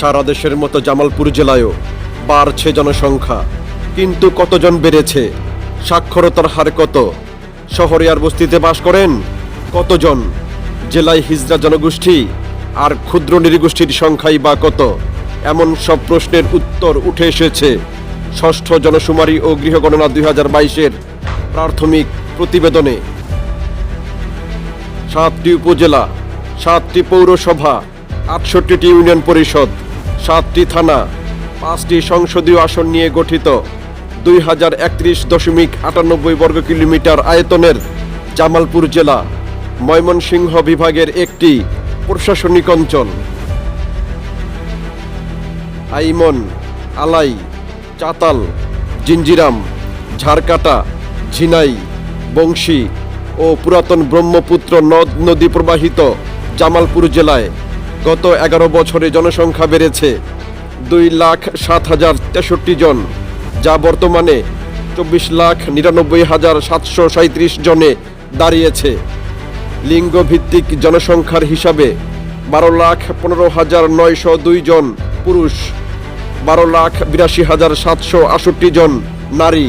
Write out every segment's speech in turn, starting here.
সারা দেশের মতো জামালপুর জেলায়ও বাড়ছে জনসংখ্যা। কিন্তু কতজন বেড়েছে? সাক্ষরতার হার কত? শহরে আর বস্তিতে বাস করেন কতজন? জেলায় হিজড়া জনগোষ্ঠী আর ক্ষুদ্র নৃগোষ্ঠীর সংখ্যাই বা কত? এমন সব প্রশ্নের উত্তর উঠে এসেছে ষষ্ঠ জনশুমারি ও গৃহগণনা দুই হাজার বাইশের প্রাথমিক প্রতিবেদনে। সাতটি উপজেলা, সাতটি পৌরসভা, আটষট্টিটি ইউনিয়ন পরিষদ। সাতটি থানা, পাঁচটি সংসদীয় আসন নিয়ে গঠিত। দুই হাজার একত্রিশ দশমিক আটানব্বই বর্গ কিলোমিটার আয়তনের জামালপুর জেলা, ময়মনসিংহ বিভাগের একটি প্রশাসনিক অঞ্চল। আইমন আলাই, চাতাল, জিঞ্জিরাম, ঝাড়কাটা, ঝিনাই, বংশী ও পুরাতন ব্রহ্মপুত্র নদ নদী প্রবাহিত জামালপুর জেলায় গত এগারো বছরে জনসংখ্যা বেড়েছে দুই লাখ সাত হাজার তেষট্টি জন, যা বর্তমানে চব্বিশ লাখ নিরানব্বই হাজার সাতশো সাঁত্রিশ জনে দাঁড়িয়েছে। লিঙ্গভিত্তিক জনসংখ্যার হিসাবে বারো লাখ পনেরো হাজার নয়শো দুই জন পুরুষ, বারো লাখ বিরাশি হাজার সাতশো আষট্টি জন নারী।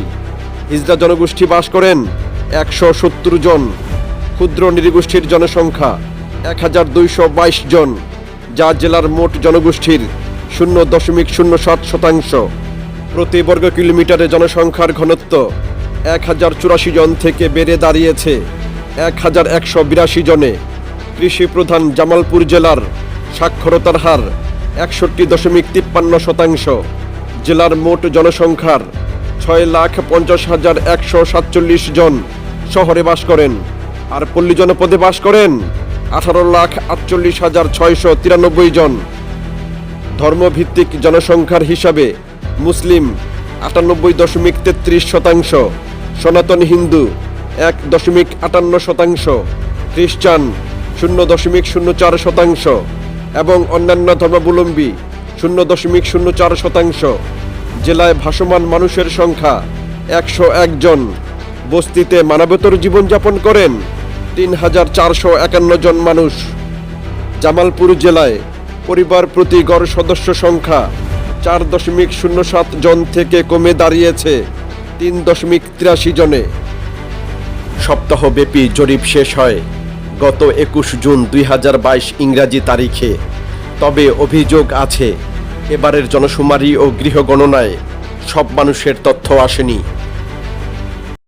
হিজড়া জনগোষ্ঠী বাস করেন একশো সত্তর জন। ক্ষুদ্র নৃগোষ্ঠীর জনসংখ্যা এক হাজার দুইশো বাইশ জন। যা জেলার মোট জনগোষ্ঠীর শূন্য দশমিক শূন্য সাত শতাংশ। প্রতি বর্গ কিলোমিটারে জনসংখ্যার ঘনত্ব এক হাজার চুরাশি জন থেকে বেড়ে দাঁড়িয়েছে এক হাজার একশো বিরাশি জনে। কৃষি প্রধান জামালপুর জেলার সাক্ষরতার হার একষট্টি দশমিক তিপ্পান্ন শতাংশ। জেলার মোট জনসংখ্যার ছয় লাখ পঞ্চাশ হাজার একশো সাতচল্লিশ জন শহরে বাস করেন। আর পল্লী জনপদে বাস করেন আঠারো লাখ আটচল্লিশ হাজার ছয়শো তিরানব্বই জন। ধর্মভিত্তিক জনসংখ্যার হিসাবে মুসলিম আটানব্বই দশমিক তেত্রিশ শতাংশ, সনাতন হিন্দু এক দশমিক আটান্ন শতাংশ খ্রিস্টান শূন্য দশমিক শূন্য চার শতাংশ এবং অন্যান্য ধর্মাবলম্বী শূন্য দশমিক শূন্য চার শতাংশ। জেলায় ভাসমান মানুষের সংখ্যা একশো একজন বস্তিতে মানবতর জীবনযাপন করেন তিন হাজার চারশো একান্ন জন মানুষ। জামালপুর জেলায় পরিবার প্রতি গড় সদস্য সংখ্যা চার দশমিক শূন্য সাত জন থেকে কমে দাঁড়িয়েছে তিন দশমিক তিরাশি জনে। সপ্তাহব্যাপী জরিপ শেষ হয় গত একুশ জুন দুই হাজার বাইশ ইংরাজি তারিখে। তবে অভিযোগ আছে, এবারের জনশুমারি ও গৃহগণনায় সব মানুষের তথ্য আসেনি।